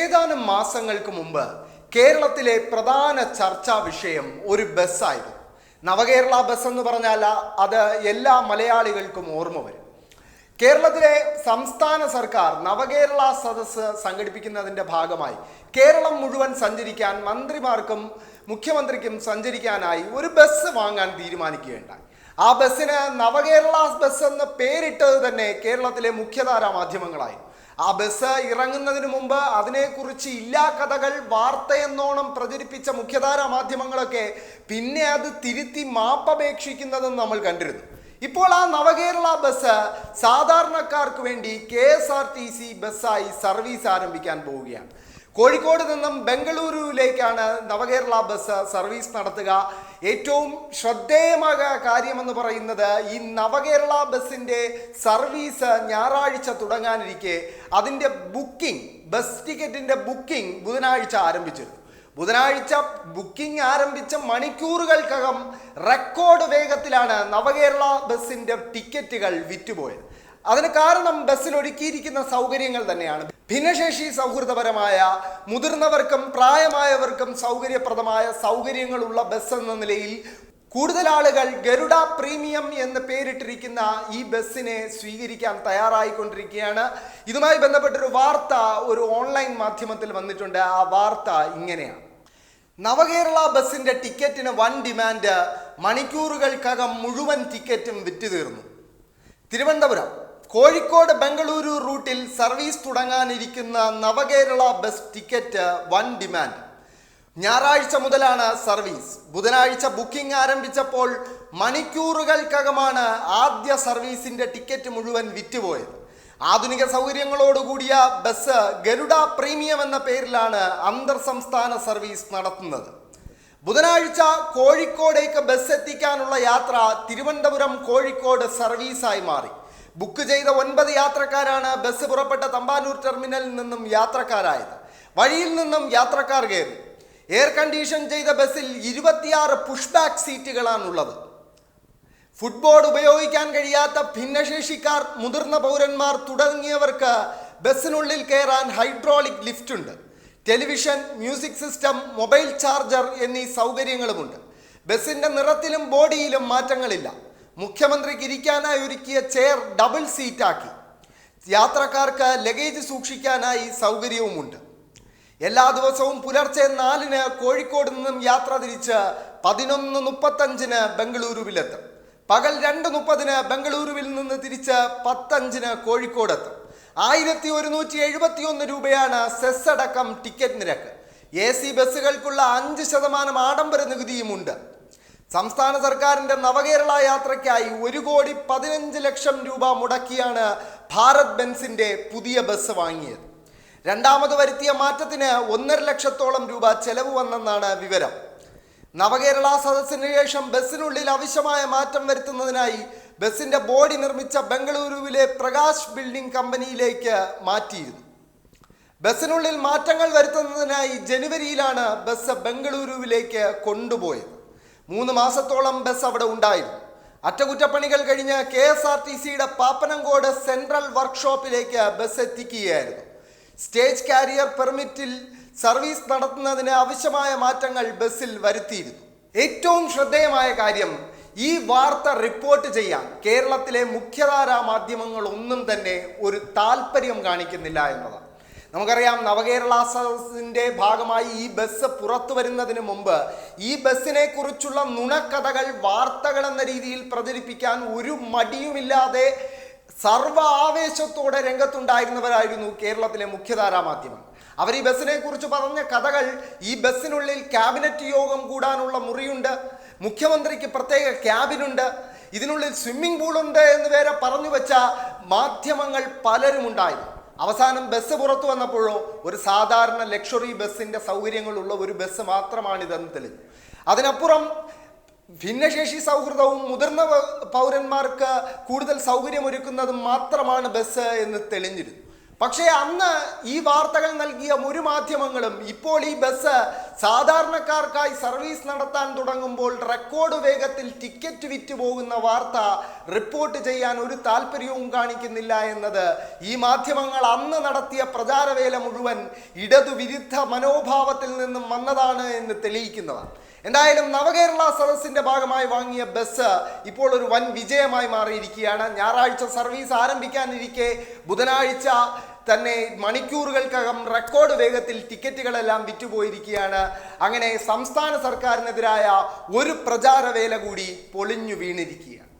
ഏതാനും മാസങ്ങൾക്ക് മുമ്പ് കേരളത്തിലെ പ്രധാന ചർച്ചാ വിഷയം ഒരു ബസ്സായിരുന്നു. നവകേരള ബസ് എന്ന് പറഞ്ഞാൽ അത് എല്ലാ മലയാളികൾക്കും ഓർമ്മ വരും. കേരളത്തിലെ സംസ്ഥാന സർക്കാർ നവകേരള സദസ്സ് സംഘടിപ്പിക്കുന്നതിന്റെ ഭാഗമായി കേരളം മുഴുവൻ സഞ്ചരിക്കാൻ മന്ത്രിമാർക്കും മുഖ്യമന്ത്രിക്കും സഞ്ചരിക്കാനായി ഒരു ബസ് വാങ്ങാൻ തീരുമാനിക്കുകയുണ്ടായി. ആ ബസ്സിന് നവകേരള ബസ് എന്ന് പേരിട്ടത് തന്നെ കേരളത്തിലെ മുഖ്യധാരാ മാധ്യമങ്ങളായി ആ ബസ് ഇറങ്ങുന്നതിന് മുമ്പ് അതിനെക്കുറിച്ച് ഇല്ലാ കഥകൾ വാർത്തയെന്നോണം പ്രചരിപ്പിച്ച മുഖ്യധാരാ മാധ്യമങ്ങളൊക്കെ പിന്നെ അത് തിരുത്തി മാപ്പപേക്ഷിക്കുന്നതെന്ന് നമ്മൾ കണ്ടിരുന്നു. ഇപ്പോൾ ആ നവകേരള ബസ് സാധാരണക്കാർക്ക് വേണ്ടി K S R T C ബസ്സായി service ആരംഭിക്കാൻ പോവുകയാണ്. കോഴിക്കോട് നിന്നും ബംഗളൂരുവിലേക്കാണ് നവകേരള ബസ് സർവീസ് നടത്തുക. ഏറ്റവും ശ്രദ്ധേയമായ കാര്യമെന്ന് പറയുന്നത് ഈ നവകേരള ബസ്സിന്റെ സർവീസ് ഞായറാഴ്ച തുടങ്ങാനിരിക്കെ. അതിന്റെ ബുക്കിംഗ് ബസ് ടിക്കറ്റിന്റെ ബുക്കിംഗ് ബുധനാഴ്ച ആരംഭിച്ചിരുന്നു. ബുധനാഴ്ച ബുക്കിംഗ് ആരംഭിച്ച മണിക്കൂറുകൾക്കകം റെക്കോർഡ് വേഗത്തിലാണ് നവകേരള ബസ്സിന്റെ ടിക്കറ്റുകൾ വിറ്റുപോയത്. അതിന് കാരണം ബസ്സിൽ ഒരുക്കിയിരിക്കുന്ന സൗകര്യങ്ങൾ തന്നെയാണ്. ഭിന്നശേഷി സൗഹൃദപരമായ മുതിർന്നവർക്കും പ്രായമായവർക്കും സൗകര്യപ്രദമായ സൗകര്യങ്ങളുള്ള ബസ് എന്ന നിലയിൽ കൂടുതൽ ആളുകൾ ഗരുഡ പ്രീമിയം എന്ന് പേരിട്ടിരിക്കുന്ന ഈ ബസ്സിനെ സ്വീകരിക്കാൻ തയ്യാറായിക്കൊണ്ടിരിക്കുകയാണ്. ഇതുമായി ബന്ധപ്പെട്ടൊരു വാർത്ത ഒരു ഓൺലൈൻ മാധ്യമത്തിൽ വന്നിട്ടുണ്ട്. ആ വാർത്ത ഇങ്ങനെയാണ്. നവകേരള ബസ്സിന്റെ ടിക്കറ്റിന് വൺ ഡിമാൻഡ് മണിക്കൂറുകൾക്കകം മുഴുവൻ ടിക്കറ്റും വിറ്റു തീർന്നു തിരുവനന്തപുരം കോഴിക്കോട് ബംഗളൂരു റൂട്ടിൽ service തുടങ്ങാനിരിക്കുന്ന Navakerala bus ticket on demand. ഞായറാഴ്ച മുതലാണ് സർവീസ്. ബുധനാഴ്ച ബുക്കിംഗ് ആരംഭിച്ചപ്പോൾ മണിക്കൂറുകൾക്കകമാണ് ആദ്യ സർവീസിന്റെ ടിക്കറ്റ് മുഴുവൻ വിറ്റുപോയത്. ആധുനിക സൗകര്യങ്ങളോടുകൂടിയ ബസ് ഗരുഡ പ്രീമിയം എന്ന പേരിലാണ് അന്തർ സംസ്ഥാന സർവീസ് നടത്തുന്നത്. ബുധനാഴ്ച കോഴിക്കോടേക്ക് ബസ് എത്തിക്കാനുള്ള യാത്ര തിരുവനന്തപുരം കോഴിക്കോട് സർവീസായി മാറി. ബുക്ക് ചെയ്ത ഒൻപത് യാത്രക്കാരാണ് ബസ് പുറപ്പെട്ട തമ്പാനൂർ ടെർമിനലിൽ നിന്നും യാത്രക്കാരായത്. വഴിയിൽ നിന്നും യാത്രക്കാർ കയറി. എയർ കണ്ടീഷൻ ചെയ്ത ബസ്സിൽ ഇരുപത്തിയാറ് പുഷ് ബാക്ക് സീറ്റുകളാണുള്ളത് ഫുട്ബോൾ ഉപയോഗിക്കാൻ കഴിയാത്ത ഭിന്നശേഷിക്കാർ മുതിർന്ന പൗരന്മാർ തുടങ്ങിയവർക്ക് ബസ്സിനുള്ളിൽ കയറാൻ ഹൈഡ്രോളിക് ലിഫ്റ്റ് ഉണ്ട്. Television music system mobile charger എന്നീ സൗകര്യങ്ങളുമുണ്ട്. ബസ്സിന്റെ നിറത്തിലും ബോഡിയിലും മാറ്റങ്ങളില്ല. മുഖ്യമന്ത്രിക്ക് ഇരിക്കാനായി ഒരുക്കിയ ചെയർ ഡബിൾ സീറ്റാക്കി യാത്രക്കാർക്ക് ലഗേജ് സൂക്ഷിക്കാനായി സൗകര്യവുമുണ്ട്. എല്ലാ ദിവസവും പുലർച്ചെ നാലിന് കോഴിക്കോട് നിന്നും യാത്ര തിരിച്ച് പതിനൊന്ന് മുപ്പത്തഞ്ചിന് ബംഗളൂരുവിലെത്തും. പകൽ രണ്ട് മുപ്പതിന് ബംഗളൂരുവിൽ നിന്ന് തിരിച്ച് പത്തഞ്ചിന് കോഴിക്കോടെത്തും. ആയിരത്തി ഒരുന്നൂറ്റി എഴുപത്തി ഒന്ന് രൂപയാണ് സെസ് അടക്കം ടിക്കറ്റ് നിരക്ക്. എ സി ബസ്സുകൾക്കുള്ള അഞ്ച് ശതമാനം ആഡംബര നികുതിയുമുണ്ട്. സംസ്ഥാന സർക്കാരിന്റെ നവകേരള യാത്രയ്ക്കായി ഒരു കോടി പതിനഞ്ച് ലക്ഷം രൂപ മുടക്കിയാണ് ഭാരത് ബെൻസിന്റെ പുതിയ ബസ് വാങ്ങിയത്. രണ്ടാമത് വരുത്തിയ മാറ്റത്തിന് ഒന്നര ലക്ഷത്തോളം രൂപ ചെലവ് വന്നെന്നാണ് വിവരം. നവകേരള സദസ്സിന് ശേഷം ബസ്സിനുള്ളിൽ ആവശ്യമായ മാറ്റം വരുത്തുന്നതിനായി ബസ്സിന്റെ ബോഡി നിർമ്മിച്ച ബംഗളൂരുവിലെ പ്രകാശ് ബിൽഡിംഗ് കമ്പനിയിലേക്ക് മാറ്റിയിരുന്നു. ബസ്സിനുള്ളിൽ മാറ്റങ്ങൾ വരുത്തുന്നതിനായി ജനുവരിയിലാണ് ബസ് ബംഗളൂരുവിലേക്ക് കൊണ്ടുപോയത്. മൂന്ന് മാസത്തോളം ബസ് അവിടെ ഉണ്ടായിരുന്നു. അറ്റകുറ്റപ്പണികൾ കഴിഞ്ഞ് കെ എസ് ആർ ടി സിയുടെ പാപ്പനംകോട് സെൻട്രൽ വർക്ക്ഷോപ്പിലേക്ക് ബസ് എത്തിക്കുകയായിരുന്നു. സ്റ്റേജ് കാരിയർ പെർമിറ്റിൽ സർവീസ് നടത്തുന്നതിന് ആവശ്യമായ മാറ്റങ്ങൾ ബസ്സിൽ വരുത്തിയിരുന്നു. ഏറ്റവും ശ്രദ്ധേയമായ കാര്യം ഈ വാർത്ത റിപ്പോർട്ട് ചെയ്യാൻ കേരളത്തിലെ മുഖ്യധാരാ മാധ്യമങ്ങൾ ഒന്നും തന്നെ ഒരു താല്പര്യം കാണിക്കുന്നില്ല എന്നതാണ്. നമുക്കറിയാം നവകേരള സദസ്സിന്റെ ഭാഗമായി ഈ ബസ് പുറത്തു വരുന്നതിന് മുമ്പ് ഈ ബസ്സിനെ കുറിച്ചുള്ള നുണക്കഥകൾ വാർത്തകൾ എന്ന രീതിയിൽ പ്രചരിപ്പിക്കാൻ ഒരു മടിയുമില്ലാതെ സർവ ആവേശത്തോടെ രംഗത്തുണ്ടായിരുന്നവരായിരുന്നു കേരളത്തിലെ മുഖ്യധാരാ മാധ്യമങ്ങൾ അവർ ഈ ബസ്സിനെ കുറിച്ച് പറഞ്ഞ കഥകൾ ഈ ബസ്സിനുള്ളിൽ ക്യാബിനറ്റ് യോഗം കൂടാനുള്ള മുറിയുണ്ട് മുഖ്യമന്ത്രിക്ക് പ്രത്യേക ക്യാബിനുണ്ട് ഇതിനുള്ളിൽ സ്വിമ്മിംഗ് പൂളുണ്ട് എന്ന് വരെ പറഞ്ഞു വെച്ച മാധ്യമങ്ങൾ പലരും ഉണ്ടായിരുന്നു അവസാനം ബസ് പുറത്തു വന്നപ്പോഴോ ഒരു സാധാരണ ലക്ഷറി ബസ്സിന്റെ സൗകര്യങ്ങളുള്ള ഒരു ബസ് മാത്രമാണിതെന്ന് തെളിഞ്ഞു. അതിനപ്പുറം ഭിന്നശേഷി സൗഹൃദവും മുതിർന്ന പൗരന്മാർക്ക് കൂടുതൽ സൗകര്യമൊരുക്കുന്നതും മാത്രമാണ് ബസ് എന്ന് തെളിഞ്ഞിരുന്നു. പക്ഷേ അന്ന് ഈ വാർത്തകൾ നൽകിയ ഒരു മാധ്യമങ്ങളും ഇപ്പോൾ ഈ ബസ് സാധാരണക്കാർക്കായി സർവീസ് നടത്താൻ തുടങ്ങുമ്പോൾ റെക്കോർഡ് വേഗത്തിൽ ടിക്കറ്റ് വിറ്റ് പോകുന്ന വാർത്ത റിപ്പോർട്ട് ചെയ്യാൻ ഒരു താല്പര്യവും കാണിക്കുന്നില്ല എന്നത് ഈ മാധ്യമങ്ങൾ അന്ന് നടത്തിയ പ്രചാരവേല മുഴുവൻ ഇടതുവിരുദ്ധ മനോഭാവത്തിൽ നിന്നും വന്നതാണ് എന്ന് തെളിയിക്കുന്നതാണ് എന്തായാലും നവകേരള സദസ്സിന്റെ ഭാഗമായി വാങ്ങിയ ബസ് ഇപ്പോൾ ഒരു വൻ വിജയമായി മാറിയിരിക്കുകയാണ്. ഞായറാഴ്ച സർവീസ് ആരംഭിക്കാനിരിക്കെ ബുധനാഴ്ച തന്നെ മണിക്കൂറുകൾക്കകം റെക്കോർഡ് വേഗത്തിൽ ടിക്കറ്റുകളെല്ലാം വിറ്റുപോയിരിക്കുകയാണ്. അങ്ങനെ സംസ്ഥാന സർക്കാരിനെതിരായ ഒരു പ്രചാരവേല കൂടി പൊളിഞ്ഞു വീണിരിക്കുകയാണ്.